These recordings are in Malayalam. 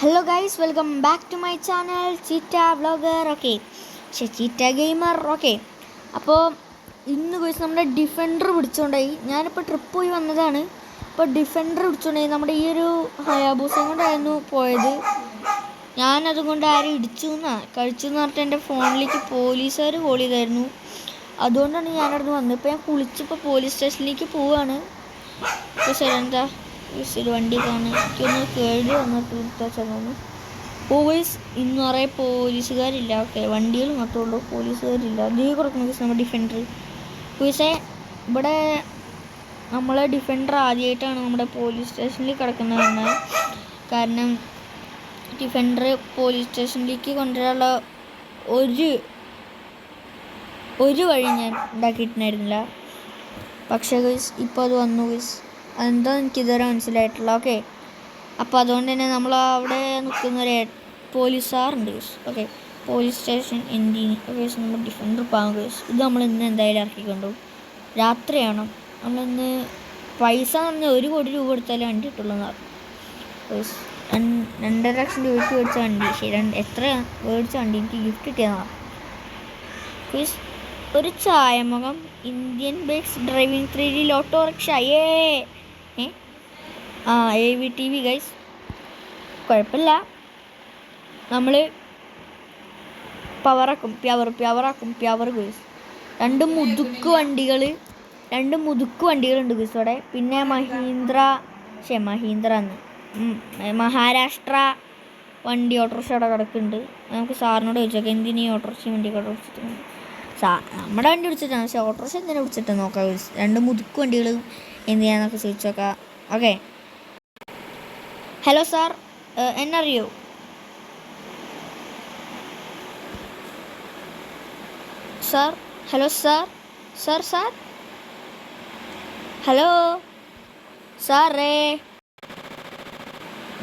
Hello guys welcome back to my channel cheetah vlogger okay പക്ഷേ ചീറ്റ ഗെയിമർ ഓക്കെ അപ്പോൾ ഇന്ന് ഗൈസ് നമ്മുടെ ഡിഫൻഡർ പിടിച്ചുകൊണ്ടായി ഞാനിപ്പോൾ ട്രിപ്പ് പോയി വന്നതാണ്. ഇപ്പോൾ ഡിഫൻഡർ പിടിച്ചുകൊണ്ടായി നമ്മുടെ ഈ ഒരു ഹയാബൂസം കൊണ്ടായിരുന്നു പോയത്. ഞാനതും കൊണ്ട് ആരും ഇടിച്ചു എന്നാ കഴിച്ചു എന്ന് പറഞ്ഞിട്ട് എന്റെ ഫോണിലേക്ക് പോലീസുകാർ കോൾ ചെയ്തായിരുന്നു. അതുകൊണ്ടാണ് ഞാനവിടുന്ന് വന്നത്. ഇപ്പോൾ ഞാൻ കുളിച്ചിപ്പോൾ പോലീസ് സ്റ്റേഷനിലേക്ക് പോവുകയാണ് ശരി എന്താ? ഒരു വണ്ടി കാണാൻ എനിക്കൊന്ന് കേടി വന്നിട്ട് വിളിച്ചാൽ പോലീസ് ഇന്ന് നിറയെ പോലീസുകാരില്ല. ഓക്കെ വണ്ടികൾ മാത്രമേ ഉള്ളൂ. പോലീസുകാരില്ല. അതേ കൊടുക്കുന്നത് നമ്മുടെ ഡിഫൻഡർ ഇവിടെ നമ്മളെ ഡിഫൻഡർ ആദ്യമായിട്ടാണ് നമ്മുടെ പോലീസ് സ്റ്റേഷനിൽ കിടക്കുന്നത് തന്നെ. കാരണം ഡിഫൻഡർ പോലീസ് സ്റ്റേഷനിലേക്ക് കൊണ്ടുവരാനുള്ള ഒരു ഒരു വഴി ഞാൻ ഉണ്ടാക്കിയിട്ടുണ്ടായിരുന്നില്ല. പക്ഷേ ഇപ്പോൾ അത് വന്നു ഗൈസ് അതെന്താ എനിക്കിതുവരെ മനസ്സിലായിട്ടില്ല. ഓക്കെ അപ്പോൾ അതുകൊണ്ട് തന്നെ നമ്മൾ അവിടെ നിൽക്കുന്ന ഒരു പോലീസുകാരുണ്ട് ഗൈസ് ഓക്കെ പോലീസ് സ്റ്റേഷൻ എൻഡി ഗൈസ് നമ്മൾ ഡിഫൻഡർ പോകാം ഗൈസ് ഇത് നമ്മൾ ഇന്ന് എന്തായാലും ഇറക്കിക്കൊണ്ടു രാത്രിയാണ്. നമ്മളിന്ന് പൈസ എന്ന് ഒരു കോടി രൂപ കൊടുത്താലേ വണ്ടി കിട്ടുള്ളൂ രണ്ടര ലക്ഷം രൂപയ്ക്ക് മേടിച്ച വണ്ടി. ശരി രണ്ട് എത്ര മേടിച്ച വണ്ടി എനിക്ക് ഗിഫ്റ്റ് കിട്ടിയതാണ് പ്ലീസ് ഒരു ചായമുഖം Indian bikes driving three D autorickshaw ഏ ഏ? ആ A V T V guys കുഴപ്പമില്ല. നമ്മൾ പവറാക്കും പ്യവർ പ്യവറാക്കും പ്യവർ ഗൈസ് രണ്ട് മുതുക്ക് വണ്ടികൾ രണ്ട് മുതുക്ക് വണ്ടികളുണ്ട് ഗൈസ് അവിടെ. പിന്നെ മഹീന്ദ്ര ശേ മഹീന്ദ്ര എന്ന്. മഹാരാഷ്ട്ര വണ്ടി ഓട്ടോറിക്ഷ അവിടെ കിടക്കുന്നുണ്ട്. നമുക്ക് സാറിനോട് ചോദിച്ചോക്കാം എന്തിനീ ഓട്ടോറിക്ഷ വണ്ടി ഓടിച്ചിട്ട് സാ നമ്മുടെ വണ്ടി വിളിച്ചിട്ടാണ് പക്ഷേ ഓട്ടോറിക്ഷ എന്തിനാണ് വിളിച്ചിട്ട് നോക്കാം. രണ്ട് മുതുക്ക് വണ്ടികൾ എന്തിനാന്നൊക്കെ ചോദിച്ചു നോക്കാം ഓക്കെ ഹലോ സാർ എന്നറിയോ sir hello sir sir sir hello സാറേ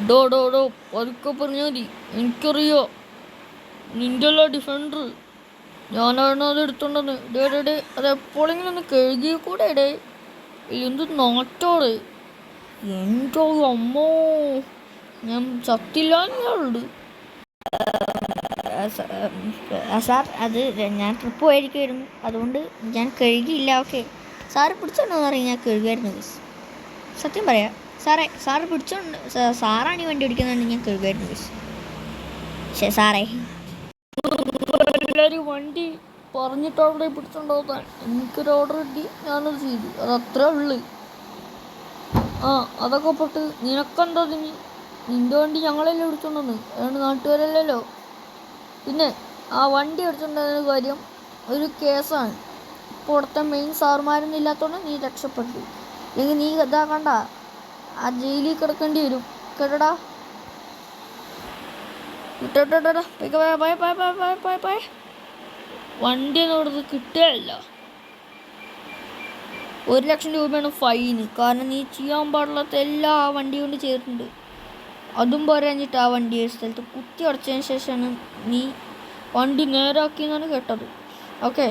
ഡോ ഡോ ഡോ പതുക്കെ പറഞ്ഞാൽ മതി. എനിക്കറിയോ. നിന്റെ അല്ല ഡിഫൻഡർ ഞാനാണ് അത് എടുത്തോണ്ടെന്ന്. ഡേ ഡേ ഡേ അത് എപ്പോഴെങ്കിലും ഒന്ന് കഴുകിയ കൂടെ ഡേ? എന്ത് നാട്ടോട് എന്റെ അമ്മോ? ഞാൻ ചത്തില്ലാന്നുണ്ട് സാർ അത് ഞാൻ ട്രിപ്പ് പോയിരിക്കുമായിരുന്നു അതുകൊണ്ട് ഞാൻ കഴുകിയില്ല. ഓക്കെ. സാറ് പിടിച്ചോണ്ടോ പറയും ഞാൻ കഴുകുമായിരുന്നു മിസ്. സത്യം പറയാം. സാറേ സാറ് പിടിച്ചോണ്ട് സാറാണ് ഈ വണ്ടി ഓടിക്കുന്നുണ്ട് ഞാൻ കഴുകുമായിരുന്നു മിസ്. പക്ഷേ സാറേ. വണ്ടി പറഞ്ഞിട്ട് അവിടെ പിടിച്ചോണ്ടാവാൻ എനിക്കൊരു ഓർഡർ കിട്ടി. ഞാനത് ചെയ്തു. അത് അത്രേ ഉള്ളു. ആ അതൊക്കെ പൊട്ട് നിനക്കെന്താ നീ നിന്റെ വണ്ടി ഞങ്ങളല്ലേ പിടിച്ചോണ്ടെന്ന് അതുകൊണ്ട് നാട്ടുകാരല്ലല്ലോ? പിന്നെ ആ വണ്ടി അടിച്ചുകൊണ്ടുന്ന കാര്യം ഒരു കേസാണ്. ഇപ്പോൾ മെയിൻ സാറുമാരൊന്നും ഇല്ലാത്തതുകൊണ്ട് നീ രക്ഷപ്പെട്ടു. അല്ലെങ്കിൽ നീ ഇതാ കണ്ട? ആ ജയിലിൽ കിടക്കേണ്ടി വരും. കേട്ടടാ? ഇട്ടോട്ടോട്ടോ പോയ? പോയ പോയ പോയ പോയ പോയ? ഒന്നും ഇവിടുന്ന് കിട്ടുകയല്ല ഒരു ലക്ഷം രൂപയാണ് ഫൈന്. കാരണം നീ ചെയ്യാൻ പാടില്ലാത്ത എല്ലാ ആ വണ്ടി കൊണ്ട് ചെയ്തിട്ടുണ്ട്. അതും പോരാഞ്ഞിട്ട് ആ വണ്ടി സ്ഥലത്ത് കുത്തി അടച്ചതിന് ശേഷമാണ് നീ വണ്ടി നേരാക്കി എന്നാണ് കേട്ടത്. ഓക്കെ?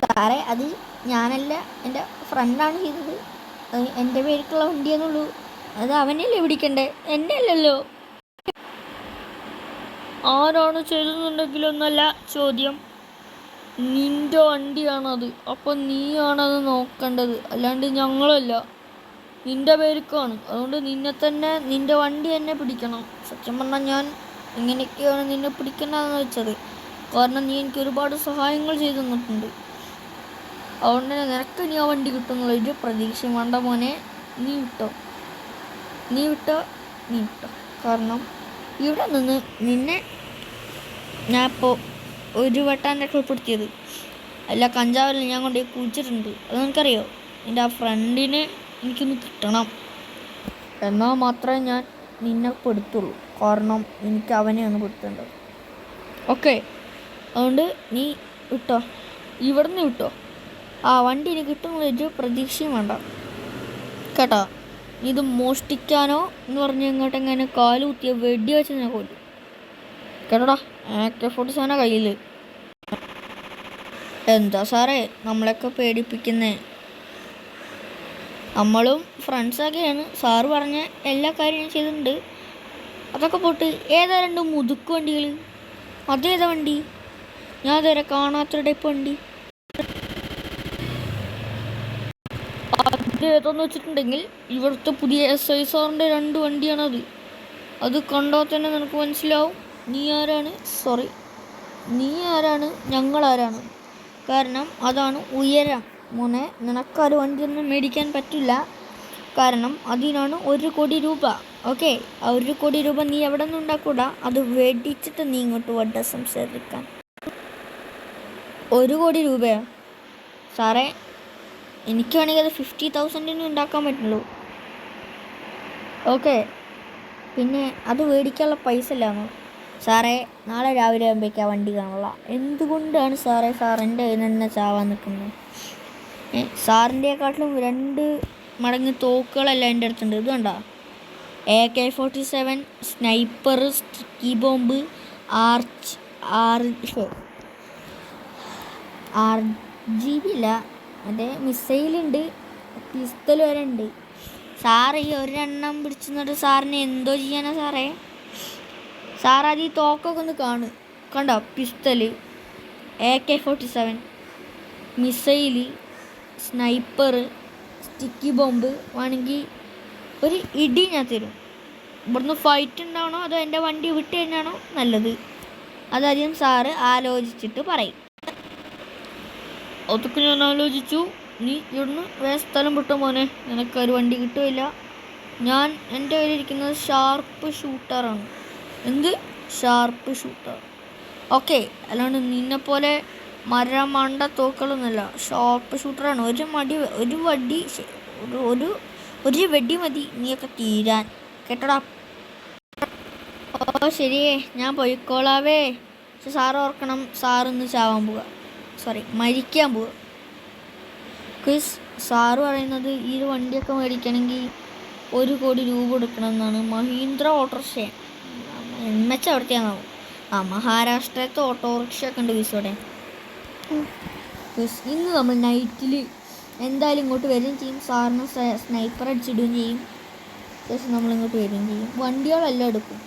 സാറേ അത് ഞാനല്ല എന്റെ ഫ്രണ്ടാണ് ചെയ്തത്. എന്റെ പേരിട്ടുള്ള വണ്ടിയെന്നുള്ളൂ. അത് അവനല്ലേ പിടിക്കണ്ടേ? എന്നെ അല്ലല്ലോ ആരാണ് ചെയ്തതെന്നുണ്ടെങ്കിലൊന്നല്ല ചോദ്യം. നിന്റെ വണ്ടിയാണത്. അപ്പോൾ നീയാണത് നോക്കേണ്ടത്. അല്ലാണ്ട് ഞങ്ങളല്ല. നിന്റെ പേർക്കാണ് അതുകൊണ്ട് നിന്നെ തന്നെ നിന്റെ വണ്ടി തന്നെ പിടിക്കണം. സത്യം പറഞ്ഞാൽ ഞാൻ ഇങ്ങനെയൊക്കെയാണ് നിന്നെ പിടിക്കേണ്ടതെന്ന് വെച്ചത്? കാരണം നീ എനിക്ക് ഒരുപാട് സഹായങ്ങൾ ചെയ്തു തന്നിട്ടുണ്ട്. അതുകൊണ്ട് തന്നെ നിനക്ക് നീ ആ വണ്ടി കിട്ടുന്നുള്ളൊരു പ്രതീക്ഷയും വേണ്ട മോനെ. നീ വിട്ടോ? നീ വിട്ടോ? നീ വിട്ടോ. കാരണം ഇവിടെ നിന്ന് നിന്നെ ഞാൻ ഇപ്പോൾ ഒരു വട്ടാന്റെ ഉൾപ്പെടുത്തിയത് അല്ല കഞ്ചാവിൽ ഞാൻ കൊണ്ടുപോയി കുഴിച്ചിട്ടുണ്ട്. അത് നിനക്കറിയോ? എന്റെ ആ ഫ്രണ്ടിനെ എനിക്കൊന്ന് കിട്ടണം. എന്നാൽ മാത്രമേ ഞാൻ നിന്നെ പെടുത്തുള്ളൂ. കാരണം എനിക്ക് അവനെ ഒന്ന് പെടുത്തേണ്ടത്. ഓക്കെ. അതുകൊണ്ട് നീ വിട്ടോ? ഇവിടുന്ന് വിട്ടോ? ആ വണ്ടി എനിക്ക് കിട്ടുന്ന ഒരു പ്രതീക്ഷയും വേണ്ട. കേട്ടോ? ഇത് മോഷ്ടിക്കാനോ എന്ന് പറഞ്ഞ് ഇങ്ങോട്ടെങ്ങനെ കാൽ കുത്തിയ വെടി വെച്ച് ഞാൻ കൊല്ലും. കേട്ടോടാ? ആക്ടെ ഫോർട്ടി സെവനാ കയ്യിൽ എന്താ സാറേ നമ്മളെയൊക്കെ പേടിപ്പിക്കുന്നേ? നമ്മളും ഫ്രണ്ട്സൊക്കെയാണ് സാറ് പറഞ്ഞ എല്ലാ കാര്യങ്ങളും ചെയ്തിട്ടുണ്ട്. അതൊക്കെ പോട്ട് ഏതാ രണ്ട് മുതുക്ക് വണ്ടികൾ അതേതാ വണ്ടി? ഞാൻ ഇതുവരെ കാണാത്തൊരു ടൈപ്പ് വണ്ടി. അത് ഏതാന്ന് വെച്ചിട്ടുണ്ടെങ്കിൽ ഇവിടുത്തെ പുതിയ എസ് ഐ സാറിന്റെ രണ്ട് വണ്ടിയാണത് അത്. കണ്ടാൽ തന്നെ നിനക്ക് മനസ്സിലാവും. നീ ആരാണ്? സോറി നീ ആരാണ്? ഞങ്ങൾ ആരാണ്? കാരണം അതാണ് ഉയരം. മോനെ നിനക്കൊരു വണ്ടിയൊന്നും മേടിക്കാൻ പറ്റില്ല. കാരണം അതിനാണ് ഒരു കോടി രൂപ. ഓക്കെ ആ ഒരു കോടി രൂപ നീ എവിടെ നിന്ന് ഉണ്ടാക്കൂടാ? അത് വേടിച്ചിട്ട് നീ ഇങ്ങോട്ട് വഡ സംസാരിക്കാൻ. ഒരു കോടി രൂപയോ? സാറേ എനിക്ക് വേണമെങ്കിൽ അത് ഫിഫ്റ്റി തൗസൻഡിന് ഉണ്ടാക്കാൻ പറ്റുള്ളൂ. ഓക്കെ പിന്നെ അത് മേടിക്കാനുള്ള പൈസ ഇല്ലാന്നു സാറേ നാളെ രാവിലെ ആകുമ്പോഴേക്കും ആ വണ്ടി കാണില്ല എന്തുകൊണ്ടാണ് സാറേ സാറിന്റെ കയ്യിൽ നിന്ന് ചാവാൻ നിൽക്കുന്നത്? സാറിന്റെക്കാട്ടിലും രണ്ട് മടങ്ങ് തോക്കുകളെല്ലാം എന്റെ അടുത്തുണ്ട്. ഇത് കണ്ടോ? A K forty seven sniper sticky bomb arch R R G B ഇല്ല മറ്റേ മിസൈലുണ്ട്. പിസ്തൽ വരെ ഉണ്ട്. സാറ് ഈ ഒരെണ്ണം പിടിച്ചിട്ട് സാറിന് എന്തോ ചെയ്യാനാ സാറേ? സാർ അത് ഈ തോക്കൊക്കെ ഒന്ന് കാണു. കണ്ടോ? Pistol A K forty seven missile sniper sticky bomb വേണമെങ്കിൽ ഒരു ഇടി ഞാൻ തരും. ഇവിടുന്ന് ഫൈറ്റ് ഉണ്ടാവണോ? അതോ എന്റെ വണ്ടി വിട്ട് കഴിഞ്ഞാണോ നല്ലത്. അതധികം സാറ് ആലോചിച്ചിട്ട് പറയും. അതൊക്കെ ഞാൻ ആലോചിച്ചു. നീ ഇവിടുന്ന് വേറെ സ്ഥലം വിട്ടോ മോനെ? നിനക്കൊരു വണ്ടി കിട്ടുമില്ല ഞാൻ എന്റെ കയ്യിലിരിക്കുന്നത് ഷാർപ്പ് ഷൂട്ടറാണ് എന്ത്? Sharp shooter. ഓക്കെ അല്ലാണ്ട് നിന്നെപ്പോലെ മരമണ്ട തോക്കളൊന്നുമല്ല ഷാർപ്പ് ഷൂട്ടറാണ് ഒരു മടി ഒരു വടി ഒരു ഒരു വെടി മതി നീയൊക്കെ തീരാൻ. കേട്ടോടാ? ഓ ശരിയേ. ഞാൻ പോയിക്കോളാവേ. പക്ഷെ സാറ് ഓർക്കണം സാറിന്ന് ചാവാൻ പോവുക സോറി മരിക്കാൻ പോവുക ക്വിസ് സാറ് പറയുന്നത് ഈ ഒരു വണ്ടിയൊക്കെ മേടിക്കണമെങ്കിൽ ഒരു കോടി രൂപ കൊടുക്കണം എന്നാണ് മഹീന്ദ്ര ഓട്ടോറിക്ഷ എന്നച്ച അവിടുത്തെയാണാവും? ആ മഹാരാഷ്ട്രത്തെ ഓട്ടോറിക്ഷ ഒക്കെ ഉണ്ട് ക്വിസ് ഇവിടെ. ക്വിസ് ഇന്ന് നമ്മൾ നൈറ്റിൽ എന്തായാലും ഇങ്ങോട്ട് വരികയും ചെയ്യും. സാറിന് സ്നൈപ്പർ അടിച്ചിടുകയും ചെയ്യും. ശേഷം നമ്മൾ ഇങ്ങോട്ട് വരികയും ചെയ്യും. വണ്ടികളെല്ലാം എടുക്കും.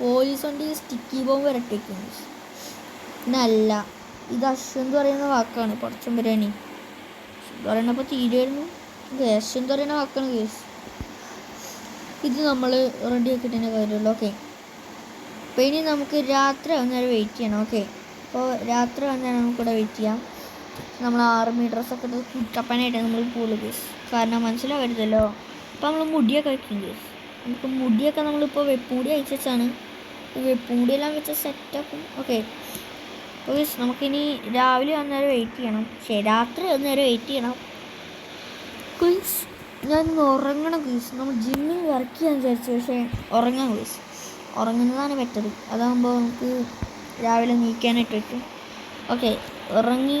പോലീസ് വണ്ടി സ്റ്റിക്കി ബോംബ് വരട്ടേക്കും പിന്നല്ല ഇത് അശ്വന്ത് പറയുന്ന വാക്കാണ്. പടച്ചം ബിരിയാണി പറയണപ്പോൾ തീരുമായിരുന്നു ഇത് അശ്വന്ത് പറയുന്ന വാക്കാണ് കേസ് ഇത് നമ്മൾ റെഡി ആക്കിയിട്ട് കാര്യമുള്ളൂ ഓക്കെ അപ്പോൾ ഇനി നമുക്ക് രാത്രി ആവുന്നേരം വെയിറ്റ് ചെയ്യണം ഓക്കെ അപ്പോൾ രാത്രി ആവുന്നേരം നമുക്കിവിടെ വെയിറ്റ് ചെയ്യാം. നമ്മൾ ആർമി ഡ്രസ്സൊക്കെ ഇട്ട് കുട്ടപ്പനായിട്ട് നമ്മൾ പോകുള്ളൂ കേസ് കാരണം മനസ്സിലാവരുതല്ലോ. അപ്പോൾ നമ്മൾ മുടിയൊക്കെ വയ്ക്കും കേസ് നമുക്ക് മുടിയൊക്കെ നമ്മളിപ്പോൾ വെപ്പുമുടി അയച്ചാണ് വെപ്പുമുടിയെല്ലാം വെച്ച് സെറ്റാക്കും ഓക്കെ അപ്പോൾ നമുക്കിനി രാവിലെ വന്നേരം വെയിറ്റ് ചെയ്യണം. ശരി രാത്രി വന്നേരം വെയിറ്റ് ചെയ്യണം. ക്വീസ് ഞാൻ ഉറങ്ങണം ക്വീസ് നമ്മൾ ജിമ്മിൽ വർക്ക് ചെയ്യാൻ വിചാരിച്ചു പക്ഷേ ഉറങ്ങാൻ ക്വീസ് ഉറങ്ങുന്നതാണ് ബെറ്റർ അതാകുമ്പോൾ നമുക്ക് രാവിലെ നീക്കാനായിട്ട് പറ്റും. ഓക്കെ ഉറങ്ങി.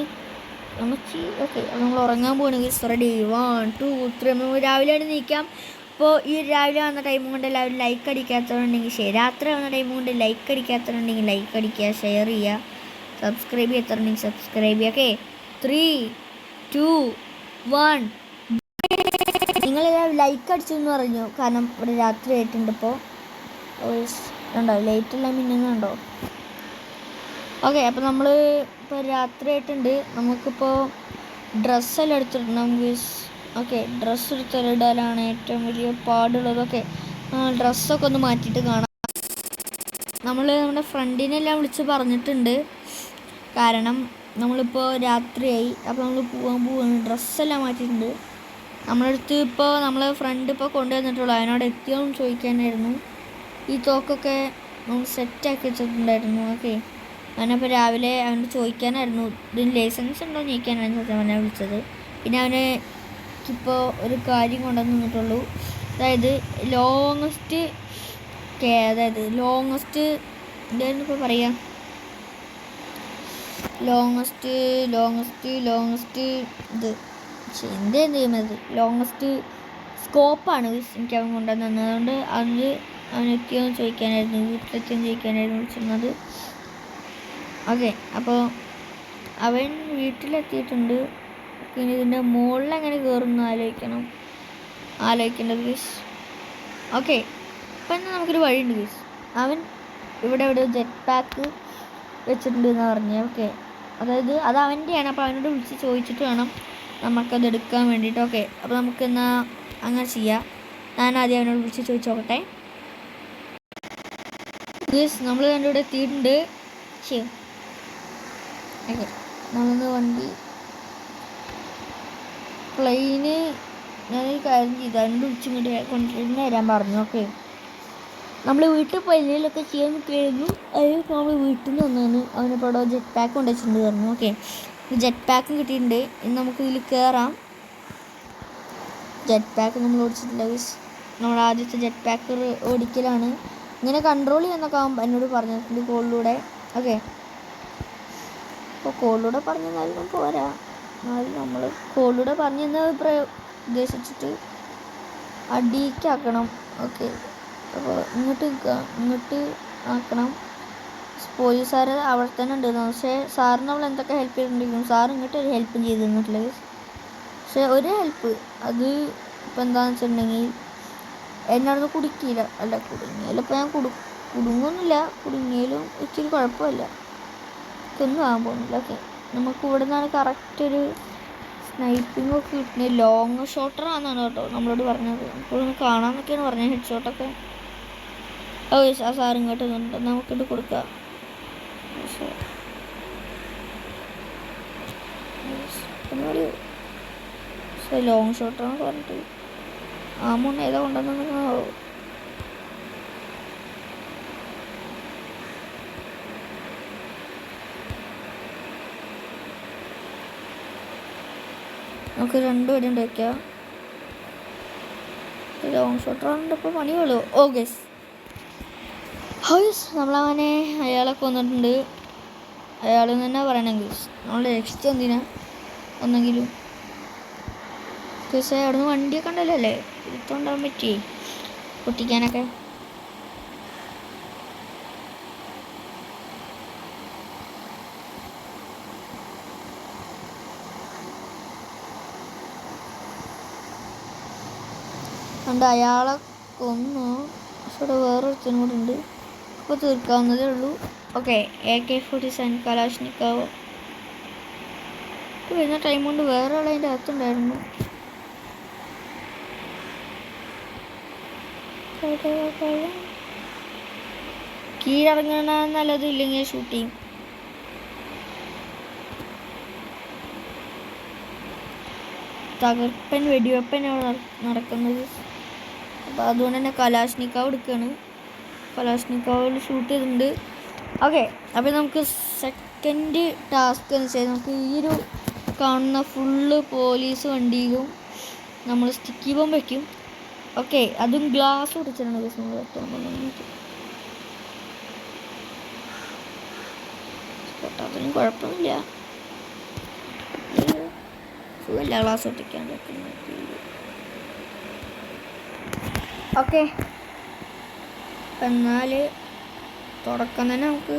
നമുക്ക് ഓക്കെ നമ്മൾ ഉറങ്ങാൻ പോകണം ക്വീസ് റെഡി വൺ ടു ത്രീ നമ്മൾ രാവിലെയാണ് നീക്കാം. അപ്പോൾ ഈ രാവിലെ വന്ന ടൈം കൊണ്ട് എല്ലാവരും ലൈക്ക് അടിക്കാത്തവരുണ്ടെങ്കിൽ ശരി രാത്രി വന്ന ടൈം കൊണ്ട് ലൈക്ക് അടിക്കാത്തവരുണ്ടെങ്കിൽ ലൈക്ക് അടിക്കുക ഷെയർ ചെയ്യുക. സബ്സ്ക്രൈബ് ചെയ്യാത്തവരുണ്ടെങ്കിൽ സബ്സ്ക്രൈബ് ചെയ്യുക ഓക്കെ ത്രീ ടു വൺ നിങ്ങൾ ലൈക്ക് അടിച്ചു എന്ന് പറഞ്ഞു. കാരണം ഇവിടെ രാത്രി ആയിട്ടുണ്ട് ഇപ്പോൾ ഉണ്ടോ ലൈറ്റ് എല്ലാം മിന്നുന്നുണ്ടോ? ഓക്കെ അപ്പോൾ നമ്മൾ ഇപ്പോൾ രാത്രി ആയിട്ടുണ്ട്. നമുക്കിപ്പോൾ ഡ്രസ്സെല്ലാം എടുത്തിട്ടുണ്ട് നമുക്ക് ഓക്കെ ഡ്രസ്സ് എടുത്തിടാനാണ് ഏറ്റവും വലിയ പാടുള്ളത്. ഓക്കെ ഡ്രസ്സൊക്കെ ഒന്ന് മാറ്റിയിട്ട് കാണാം. നമ്മൾ നമ്മുടെ ഫ്രണ്ടിനെല്ലാം വിളിച്ച് പറഞ്ഞിട്ടുണ്ട്. കാരണം നമ്മളിപ്പോൾ രാത്രിയായി അപ്പോൾ നമ്മൾ പോകാൻ പോവാണ്. ഡ്രസ്സെല്ലാം മാറ്റിയിട്ടുണ്ട്. നമ്മളടുത്ത് ഇപ്പോൾ നമ്മളെ ഫ്രണ്ട് ഇപ്പോൾ കൊണ്ടുവന്നിട്ടുള്ളൂ. അതിനോട് എത്തിയോന്ന് ചോദിക്കാനായിരുന്നു. ഈ തോക്കൊക്കെ നമ്മൾ സെറ്റാക്കി വെച്ചിട്ടുണ്ടായിരുന്നു. ഓക്കെ. അവനപ്പോൾ രാവിലെ അവനോട് ചോദിക്കാനായിരുന്നു. ഇതിന് ലൈസൻസ് ഉണ്ടോ എന്ന് ചോദിക്കാനായിരുന്നു സത്യം വിളിച്ചത്. പിന്നെ അവന് ഇപ്പോൾ ഒരു കാര്യം കൊണ്ടുവന്ന് നിന്നിട്ടുള്ളൂ അതായത് ലോങ്ങസ്റ്റ് അതായത് ലോങ്ങസ്റ്റ് എന്തായിരുന്നു ഇപ്പോൾ പറയുക ലോങ്ങസ്റ്റ് ലോങ്സ്റ്റ് ലോങ്സ്റ്റ് ഇത്. എന്ത് ചെയ്യുന്നത് ലോങ്സ്റ്റ് സ്കോപ്പാണ് എനിക്ക് അവൻ കൊണ്ടുവന്നത്. അതുകൊണ്ട് അത് അവനെത്തിയോന്ന് ചോദിക്കാനായിരുന്നു. വീട്ടിലെത്തിയും ചോദിക്കാനായിരുന്നു വിളിച്ചിരുന്നത്. ഓക്കെ അപ്പോൾ അവൻ വീട്ടിലെത്തിയിട്ടുണ്ട്. പിന്നെ ഇതിന്റെ മുകളിൽ എങ്ങനെ കയറുന്നു ആലോചിക്കണം. ആലോചിക്കേണ്ടത് ഗീസ് ഓക്കെ അപ്പം എന്നാൽ നമുക്കൊരു വഴിയുണ്ട് ഗീസ് അവൻ ഇവിടെ ഇവിടെ ജെറ്റ് പാക്ക് വെച്ചിട്ടുണ്ട് എന്ന് പറഞ്ഞു ഓക്കെ അതായത് അത് അവന്റെയാണ്. അപ്പോൾ അവനോട് വിളിച്ച് ചോദിച്ചിട്ട് വേണം നമുക്കത് എടുക്കാൻ വേണ്ടിയിട്ട് ഓക്കെ അപ്പോൾ നമുക്ക് എന്നാ അങ്ങനെ ചെയ്യാം. ഞാൻ ആദ്യം അവനോട് വിളിച്ച് ചോദിച്ചു നോക്കട്ടെ നമ്മൾ എന്റെ ഇവിടെ എത്തിയിട്ടുണ്ട്. ഓക്കെ നമ്മളൊന്ന് വണ്ടി പ്ലെയിന് ഞാനൊരു കാര്യം ചെയ്തു. അതിന്റെ വിളിച്ചിങ്ങോട്ട് കൊണ്ടുവരുന്ന വരാൻ പറഞ്ഞു ഓക്കെ നമ്മൾ വീട്ടിൽ എന്തെങ്കിലുമൊക്കെ ചെയ്യാൻ കഴിഞ്ഞു. അതിന് നമ്മൾ വീട്ടിൽ നിന്ന് വന്നാണ് അവനിപ്പോൾ അവിടെ ജെറ്റ് പാക്ക് കൊണ്ടുവച്ചിട്ടുണ്ട് പറഞ്ഞു. ഓക്കെ ജെറ്റ് പാക്കും കിട്ടിയിട്ടുണ്ട്. ഇനി നമുക്ക് ഇതിൽ കയറാം ജെറ്റ് പാക്ക് നമ്മൾ ഓടിച്ചിട്ടില്ല guys. നമ്മൾ ആദ്യത്തെ ജെറ്റ് പാക്ക് ഓടിക്കലാണ്. ഇങ്ങനെ കൺട്രോൾ ചെയ്യുന്നൊക്കെ ആകുമ്പോൾ എന്നോട് പറഞ്ഞിട്ടുണ്ട് കോളിലൂടെ. ഓക്കെ അപ്പോൾ കോളിലൂടെ പറഞ്ഞു തന്നാലും പോരാ. എന്നാലും നമ്മൾ കോളിലൂടെ പറഞ്ഞു തന്ന ഉദ്ദേശിച്ചിട്ട് അടിക്കാക്കണം ഓക്കെ അപ്പോൾ ഇങ്ങോട്ട് ഇങ്ങോട്ട് ആക്കണം. പോലീസുകാർ അവിടെ തന്നെ ഉണ്ടായിരുന്നു പക്ഷേ സാറിന് അവൾ എന്തൊക്കെ ഹെൽപ്പ് ചെയ്തിട്ടുണ്ടെങ്കിലും സാർ ഇങ്ങോട്ട് ഒരു ഹെൽപ്പും ചെയ്ത് തന്നിട്ടില്ല പക്ഷേ ഒരു ഹെൽപ്പ് അത് ഇപ്പം എന്താണെന്ന് വെച്ചിട്ടുണ്ടെങ്കിൽ എന്നോടൊന്ന് കുടിക്കില്ല അല്ല കുടുങ്ങിയാലും ഇപ്പോൾ ഞാൻ കുടു കുടുങ്ങൊന്നുമില്ല കുടുങ്ങിയാലും ഇച്ചിരി കുഴപ്പമില്ല. ഒന്നും ആകാൻ പോകുന്നില്ല. ഓക്കെ നമുക്ക് ഇവിടെ നിന്നാണ് കറക്റ്റ് ഒരു സ്നൈപ്പിംഗ് ഒക്കെ കിട്ടുന്നത്. ലോങ് ഷോട്ടറാണെന്നാണ് കേട്ടോ നമ്മളോട് പറഞ്ഞത്. നമുക്കൊന്ന് കാണാമെന്നൊക്കെയാണ് പറഞ്ഞത്. ഹെഡ് ഷോട്ടൊക്കെ ഓ ആ സാർ ഇങ്ങോട്ട് വന്നിട്ടുണ്ട് നമുക്കിട്ട് കൊടുക്കാം. ലോങ് ഷോട്ടാണ് പറഞ്ഞിട്ട്. ആ മുന്നേ ഏതാ കൊണ്ടുവന്നു നമുക്ക് രണ്ടു വരെ ഉണ്ടാക്കിയ. ലോങ് ഷോട്ടറാണ് ഇപ്പോൾ പണി കൊള്ളു. ഓ ഗസ് ഹൗസ് നമ്മളവനെ അയാളെ കൊന്നിട്ടുണ്ട്. അയാൾ തന്നെ പറയണമെങ്കിൽ നമ്മൾ രക്ഷിച്ച എന്തിനാ? ഒന്നെങ്കിലും പക്ഷേ നിന്ന് വണ്ടിയൊക്കെ ഉണ്ടല്ലോ അല്ലേ എടുത്തോണ്ടാൻ പറ്റിയേ പൊട്ടിക്കാനൊക്കെ. അതുകൊണ്ട് അയാളെ കൊന്നു. പക്ഷെ ഇവിടെ വേറൊരുത്തനും കൂടെ ഉണ്ട്. ഇപ്പോൾ തീർക്കാവുന്നതേ ഉള്ളൂ. Okay A K forty seven Kalashnikov വരുന്ന ടൈം കൊണ്ട് വേറെ ആൾ അതിന്റെ അകത്തുണ്ടായിരുന്നു. കീഴടങ്ങണ നല്ലത് ഇല്ലെങ്കിൽ ഷൂട്ട് ചെയ്യും തകർപ്പൻ വെടിവെപ്പൻ അവിടെ നടക്കുന്നത്. അപ്പോൾ അതുകൊണ്ട് തന്നെ കലാഷ്നിക്കാവ് എടുക്കുകയാണ് കലാഷ്നിക്കാവിൽ ഷൂട്ട് ചെയ്തിട്ടുണ്ട്. ഓക്കെ അപ്പോൾ നമുക്ക് സെക്കൻഡ് ടാസ്ക് എന്ന് വെച്ചാൽ നമുക്ക് ഈ ഒരു കാണുന്ന ഫുള്ള് പോലീസ് വണ്ടിയിലും നമ്മൾ സ്റ്റിക്കി ബോംബ് വയ്ക്കും ഓക്കെ അതും ഗ്ലാസ് ഒടിച്ചിട്ടാണ് നമ്മൾ വെക്കാൻ കുഴപ്പമില്ല. ഗ്ലാസ് ഒട്ടിക്കാൻ ഓക്കെ എന്നാൽ തുടക്കം തന്നെ നമുക്ക്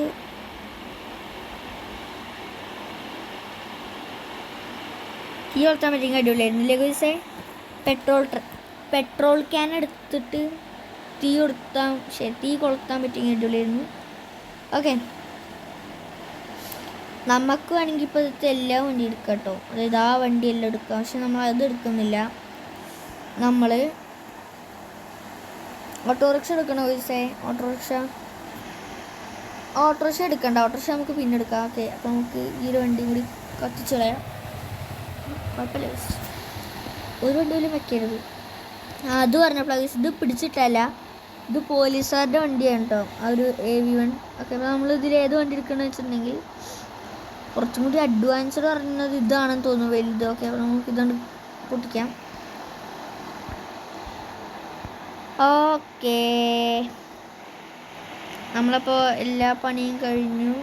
തീ കൊളുത്താൻ പറ്റിയെങ്കിൽ അടിപൊളിയായിരുന്നില്ലേ ഗുസേ പെട്രോൾ ട്ര പെട്രോൾ ക്യാൻ എടുത്തിട്ട് തീ കൊടുത്താൽ ശരി തീ കൊളുത്താൻ പറ്റിയെങ്കിൽ അടിപൊളിയായിരുന്നു. ഓക്കെ നമുക്ക് വേണമെങ്കിൽ ഇപ്പോൾ ഇത് എല്ലാ വണ്ടി എടുക്കാം കേട്ടോ. അതായത് ആ വണ്ടിയെല്ലാം എടുക്കാം. പക്ഷെ നമ്മൾ അത് എടുക്കുന്നില്ല. നമ്മൾ ഓട്ടോറിക്ഷ എടുക്കണോ ചോദിച്ചേ? ഓട്ടോറിക്ഷ. ഓട്ടോറിക്ഷ എടുക്കണ്ട. ഓട്ടോറിക്ഷ നമുക്ക് പിന്നെ എടുക്കാം. ഓക്കെ. അപ്പോൾ നമുക്ക് ഈ ഒരു വണ്ടിയും കൂടി കത്തിച്ച് കുഴപ്പമില്ല. ഒരു വണ്ടി പോലും വെക്കരുത് അത് പറഞ്ഞപ്പോൾ ഇത് പിടിച്ചിട്ടല്ല. ഇത് പോലീസുകാരുടെ വണ്ടിയാണ് കേട്ടോ ആ ഒരു എ വി വൺ ഓക്കെ അപ്പോൾ നമ്മൾ ഇതിൽ ഏത് വണ്ടി എടുക്കണമെന്ന് വെച്ചിട്ടുണ്ടെങ്കിൽ കുറച്ചും കൂടി അഡ്വാൻസ്ഡ് പറയുന്നത് ഇതാണെന്ന് തോന്നുന്നു. വലുത്. ഓക്കെ അപ്പോൾ നമുക്ക് ഇതുകൊണ്ട് പൊട്ടിക്കാം. ഓക്കേ. നമ്മളപ്പോൾ എല്ലാ പണിയും കഴിഞ്ഞു.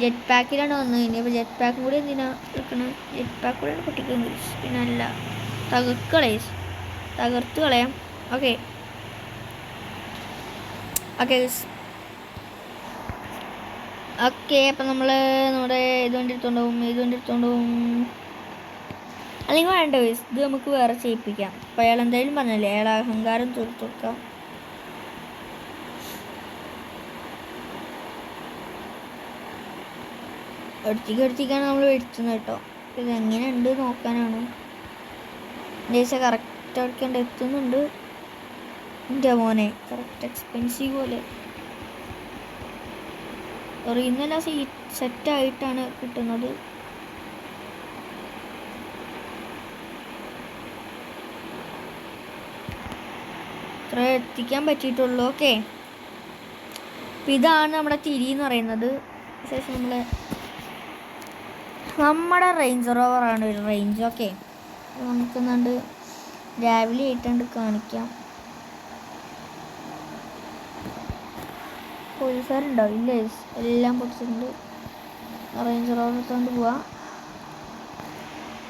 ജെറ്റ് പാക്കിലാണ് വന്നത്. ഇനിയിപ്പോൾ ജെറ്റ് പാക്കും കൂടി എന്തിനാ എടുക്കണം? ജെറ്റ് പാക്ക് കൂടെയാണ് പൊട്ടിക്കുന്നത് പിന്നെ അല്ല തകർക്കളേ തകർത്ത് കളയാം. ഓക്കെ. ഓക്കെ ഓക്കെ അപ്പം നമ്മൾ നമ്മുടെ ഇതുകൊണ്ട് എടുത്തോണ്ട് പോകും ഇതുകൊണ്ട് എടുത്തോണ്ട് പോകും അല്ലെങ്കിൽ വേണ്ട വയസ്സ് ഇത് നമുക്ക് വേറെ ചെയ്യിപ്പിക്കാം. അപ്പോൾ അയാൾ എന്തായാലും പറഞ്ഞില്ലേ അയാൾ അഹങ്കാരം തീർത്തുവെക്കാം അടുത്തേക്ക് അടുത്തേക്കാണ് നമ്മൾ മേടിച്ചത് കേട്ടോ. ഇത് ഉണ്ട് നോക്കാനാണ്. ദേശം കറക്റ്റ് അവിടേക്കൊണ്ട് എത്തുന്നുണ്ട്. എന്റെ മോനെ കറക്റ്റ് എക്സ്പെൻസീവ് പോലെ. സോറി സീറ്റ് സെറ്റായിട്ടാണ് കിട്ടുന്നത്. ഇത്ര എത്തിക്കാൻ പറ്റിയിട്ടുള്ളൂ. ഓക്കെ. അപ്പം ഇതാണ് നമ്മുടെ തിരി എന്ന് പറയുന്നത്. ശേഷം നമ്മൾ നമ്മുടെ റേഞ്ച് റോവറാണ് ഒരു റേഞ്ച് ഓക്കെ. നമുക്കെന്നാണ്ട് രാവിലെ ആയിട്ടുണ്ട് കാണിക്കാം. പോലീസുകാരുണ്ടാവും ഇല്ലേ? എല്ലാം പൊട്ടിച്ചിട്ടുണ്ട്. റേഞ്ച് റോവർ എടുത്തുകൊണ്ട് പോവാം.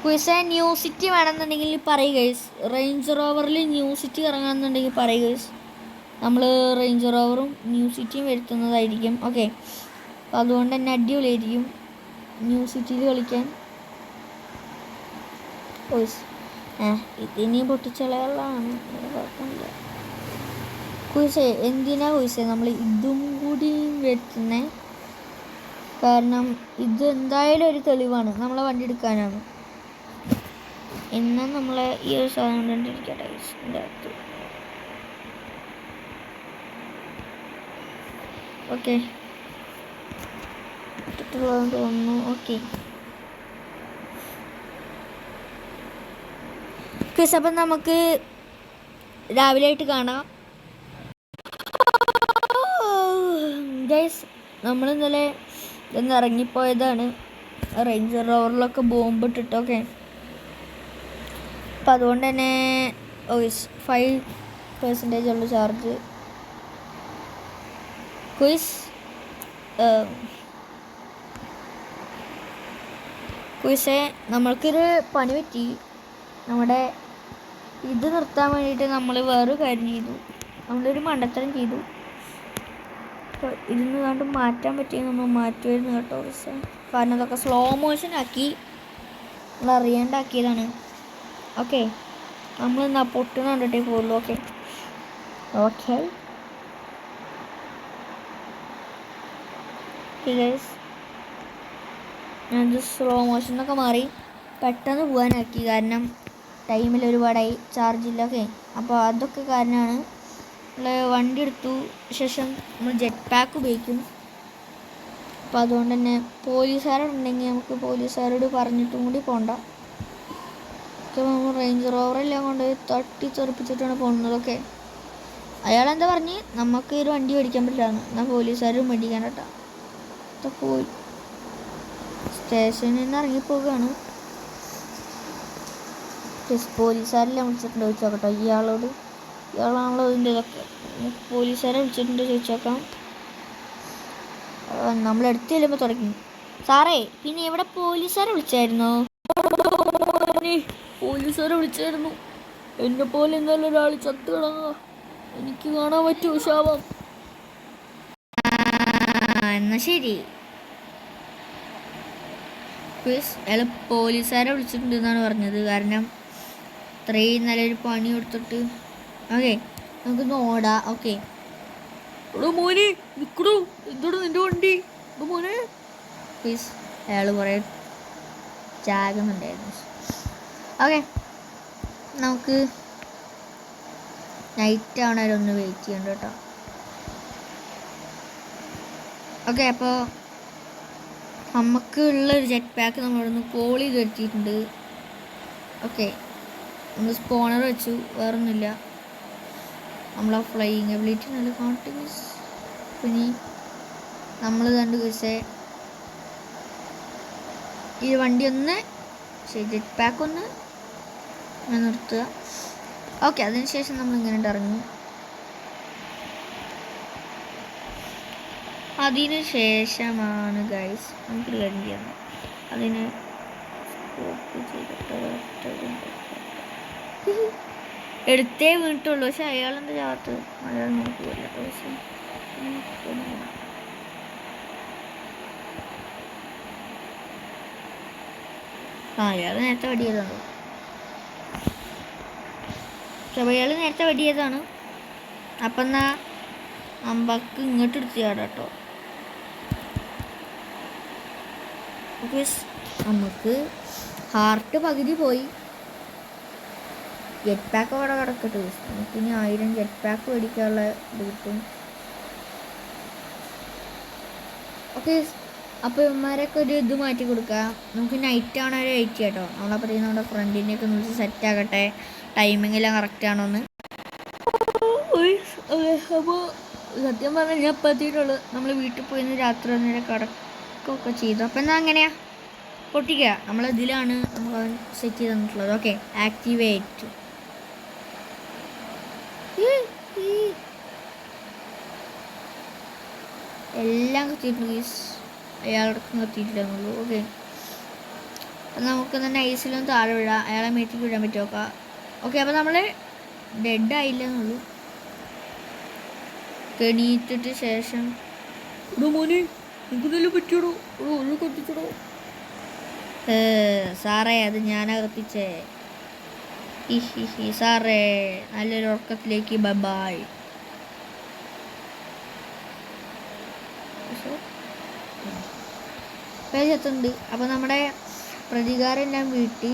ക്വിസ് ന്യൂ സിറ്റി വേണമെന്നുണ്ടെങ്കിൽ പറയുക റേഞ്ച് റോവറിൽ ന്യൂ സിറ്റി ഇറങ്ങാമെന്നുണ്ടെങ്കിൽ പറയുക നമ്മൾ റേഞ്ച് റോവറും ന്യൂ സിറ്റിയും വരുത്തുന്നതായിരിക്കും. ഓക്കെ അപ്പോൾ അതുകൊണ്ട് തന്നെ അടിപൊളിയായിരിക്കും ന്യൂ സിറ്റിയിൽ കളിക്കാൻ. ഓയ്സ് പൊട്ടിച്ചളകളാണ്. കുഴപ്പമില്ല. കുയിസേ എന്തിനാ കുയിസേ? നമ്മൾ ഇതും കൂടി വരുത്തുന്നേ. കാരണം ഇത് എന്തായാലും ഒരു തെളിവാണ്. നമ്മളെ വണ്ടി എടുക്കാനാണ്. എന്നാൽ നമ്മൾ ഈ ഒരു സാധനം കണ്ടിരിക്കട്ടെ ഇതിന്റെ ഓക്കെ തോന്നുന്നു. ഓക്കെ ക്രിസ് അപ്പം നമുക്ക് രാവിലെ ആയിട്ട് കാണാം. ഗൈസ് നമ്മൾ ഇന്നലെ ഇന്ന് ഇറങ്ങിപ്പോയതാണ്. റേഞ്ചർ റോവറിലൊക്കെ ബോംബ് ഇട്ടിട്ടൊക്കെ അപ്പം അതുകൊണ്ട് തന്നെ ഫൈവ് പെർസെന്റേജ് ഉള്ള ചാർജ് ക്വിസ് ക്വിസെ നമ്മൾക്കൊരു പണി പറ്റി. നമ്മുടെ ഇത് നിർത്താൻ വേണ്ടിയിട്ട് നമ്മൾ വേറൊരു കാര്യം ചെയ്തു. നമ്മളൊരു മണ്ടത്തരം ചെയ്തു. അപ്പോൾ ഇതിന് കണ്ട് മാറ്റാൻ മാറ്റി മാറ്റുമായിരുന്നു കേട്ടോ കാരണം അതൊക്കെ സ്ലോ മോഷൻ ആക്കി നമ്മൾ അറിയാണ്ടാക്കിയതാണ് ഓക്കെ. നമ്മൾ എന്നാ പൊട്ടുന്ന കണ്ടിട്ടേ പോകുള്ളൂ ഓക്കെ. ഓക്കെ. ഞാൻ ഞാനത് സ്ലോ എന്നൊക്കെ മാറി പെട്ടെന്ന് പോകാനാക്കി കാരണം ടൈമിൽ ഒരുപാടായി. ചാർജില്ല ഓക്കെ. അപ്പോൾ അതൊക്കെ കാരണമാണ് നമ്മൾ വണ്ടി എടുത്തു ശേഷം നമ്മൾ ജെറ്റ് പാക്ക് ഉപയോഗിക്കും. അപ്പോൾ അതുകൊണ്ട് തന്നെ പോലീസുകാരുണ്ടെങ്കിൽ നമുക്ക് പോലീസുകാരോട് പറഞ്ഞിട്ടും കൂടി പോകണ്ട നമ്മൾ റേഞ്ച് റോവറെല്ലാം കൊണ്ട് തട്ടി തെറിപ്പിച്ചിട്ടാണ് പോകുന്നതൊക്കെ അയാളെന്താ പറഞ്ഞ്? നമുക്ക് ഒരു വണ്ടി മേടിക്കാൻ പറ്റില്ലാന്ന്. എന്നാൽ പോലീസുകാരും മേടിക്കാൻ കേട്ടോ. പോയി. സ്റ്റേഷനിൽ നിന്ന് ഇറങ്ങിപ്പോവുകയാണ് പോലീസുകാരെല്ലാം വിളിച്ചിട്ടുണ്ട്. ചോദിച്ചു നോക്കട്ടോ ഇയാളോട്? ഇയാളാണല്ലോ ഇതിന്റെ ഇതൊക്കെ. പോലീസുകാരെ വിളിച്ചിട്ടുണ്ട്. ചോദിച്ചു നോക്കാം. നമ്മൾ എടുത്ത് ചെല്ലുമ്പോൾ തുടങ്ങി? സാറേ പിന്നെ ഇവിടെ പോലീസുകാരെ വിളിച്ചായിരുന്നോ? പോലീസുകാരെ വിളിച്ചായിരുന്നു. എന്നെ പോലെ ഇന്നലെ ഒരാൾ ചത്തു കിടങ്ങ എനിക്ക് കാണാൻ പറ്റുമോ ശാപം. എന്നാ ശരി. അയാൾ പോലീസുകാരെ വിളിച്ചിട്ടുണ്ട് എന്നാണ് പറഞ്ഞത്. കാരണം ഇത്രയും നല്ലൊരു പണി കൊടുത്തിട്ട്. ഓക്കെ നമുക്ക് ഓടാ. ഓക്കെ എടോ മോനെ നിക്കടോ. എന്തോടോ നിന്റെ വണ്ടി? എടോ മോനെ. പ്ലീസ് അയാൾ കുറേ ചാകുന്നുണ്ടായിരുന്നു ഓക്കെ നമുക്ക് നൈറ്റ് ആവണവരെ ഒന്ന് വെയിറ്റ് ചെയ്യണ്ട കേട്ടോ ഓക്കെ അപ്പോൾ നമുക്ക് ഉള്ള ഒരു ജെറ്റ് പാക്ക് നമ്മളൊന്ന് കോൾ ചെയ്ത് വരുത്തിയിട്ടുണ്ട്. ഓക്കെ നമ്മൾ സ്പോണർ വെച്ചു. വേറൊന്നുമില്ല. നമ്മളെ ഫ്ലൈയിങ് എബിലിറ്റി നല്ല കോൺഫിഡൻസ് പിന്നെ നമ്മൾ കണ്ടു വെച്ചേ ഈ വണ്ടി ഒന്ന് ജെറ്റ് പാക്ക് ഒന്ന് നിർത്തുക. ഓക്കെ അതിനുശേഷം നമ്മൾ ഇങ്ങനെ ഇറങ്ങി. അതിനു ശേഷമാണ് ഗൈസ് നമുക്ക് കാര്യം ചെയ്യുന്നത് അതിന്. എടുത്തേ വീണിട്ടുള്ളൂ പക്ഷെ അയാളെന്താ ചാകത്ത് അയാൾ നോക്കില്ല പക്ഷെ ആ അയാൾ നേരത്തെ വെടിയതാണ് അയാൾ നേരത്തെ വെടിയതാണ് അപ്പം എന്നാ അമ്പക്ക് ഇങ്ങോട്ട് എടുത്ത് ചാടാം കേട്ടോ നമുക്ക് ഹാർട്ട് പകുതി പോയി. ജെറ്റ് പാക്ക് അവിടെ കിടക്കട്ടെ. നമുക്ക് ഇനി ആയിരം ജെറ്റ് പാക്ക് മേടിക്കാനുള്ള ഇത് കിട്ടും. ഓക്കെ അപ്പോൾ ഇവന്മാരൊക്കെ ഒരു ഇത് മാറ്റി കൊടുക്കാം. നമുക്ക് നൈറ്റ് ആണ് ഒരു ഐറ്റി കേട്ടോ നമ്മളപ്പോഴത്തേക്കും നമ്മുടെ ഫ്രണ്ടിനെയൊക്കെ വിളിച്ച് സെറ്റ് ആകട്ടെ എല്ലാം കറക്റ്റ് ആണോ എന്ന് അപ്പോൾ സത്യം പറഞ്ഞാൽ ഞാൻ ഇപ്പം നമ്മൾ വീട്ടിൽ പോയിന്ന് രാത്രി വന്നിട്ട് കടക്കൊക്കെ ചെയ്തു. അപ്പം എന്നാൽ അങ്ങനെയാ? പൊട്ടിക്കുക നമ്മൾ ഇതിലാണ് നമ്മൾ സെറ്റ് ചെയ്ത് തന്നിട്ടുള്ളത് ഓക്കെ ആക്ടിവേറ്റ് എല്ലാം കത്തിയിട്ടുണ്ട്? ഗീസ് അയാളടക്കം കത്തിയിട്ടില്ലെന്നുള്ളൂ ഓക്കെ. അപ്പം നമുക്ക് തന്നെ ഐസിലൊന്ന് താഴെ വിടാം. അയാളെ മേത്തേക്ക് വിടാൻ പറ്റുമോ? ഓക്കെ അപ്പം നമ്മൾ ഡെഡ് ആയില്ലെന്നുള്ളൂ കെണീറ്റിട്ട് ശേഷം മോനെ എനിക്ക് നല്ല പറ്റിയടോ? ഒന്ന് കത്തിച്ചടോ. സാറേ അത് ഞാനാ കത്തിച്ചേ. സാറേ നല്ലൊരു ഉറക്കത്തിലേക്ക് ബബായ്. പേജെത്തുണ്ട് അപ്പോൾ നമ്മുടെ പ്രതികാരം ഞാൻ വീട്ടി.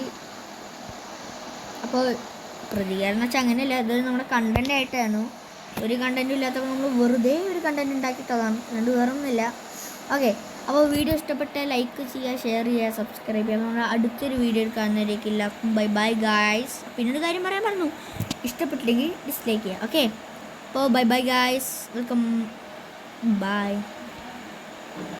അപ്പോൾ പ്രതികാരം എന്ന് വെച്ചാൽ അങ്ങനെയല്ല അത് നമ്മുടെ കണ്ടന്റ് ആയിട്ടാണ്. ഒരു കണ്ടന്റും ഇല്ലാത്തപ്പോൾ നമ്മൾ വെറുതെ ഒരു കണ്ടന്റ് ഉണ്ടാക്കിയിട്ടതാണ്. അതുകൊണ്ട് വേറെ ഒന്നുമില്ല ഓക്കെ അപ്പോൾ വീഡിയോ ഇഷ്ടപ്പെട്ട ലൈക്ക് ചെയ്യുക ഷെയർ ചെയ്യുക സബ്സ്ക്രൈബ് ചെയ്യുക. നമ്മൾ അടുത്തൊരു വീഡിയോ എല്ലാവർക്കും ബൈ ബൈ ഗായ്സ് പിന്നൊരു കാര്യം പറയാൻ പറഞ്ഞു ഇഷ്ടപ്പെട്ടില്ലെങ്കിൽ ഡിസ്ലൈക്ക് ചെയ്യുക. ഓക്കെ അപ്പോൾ bye bye guys welcome bye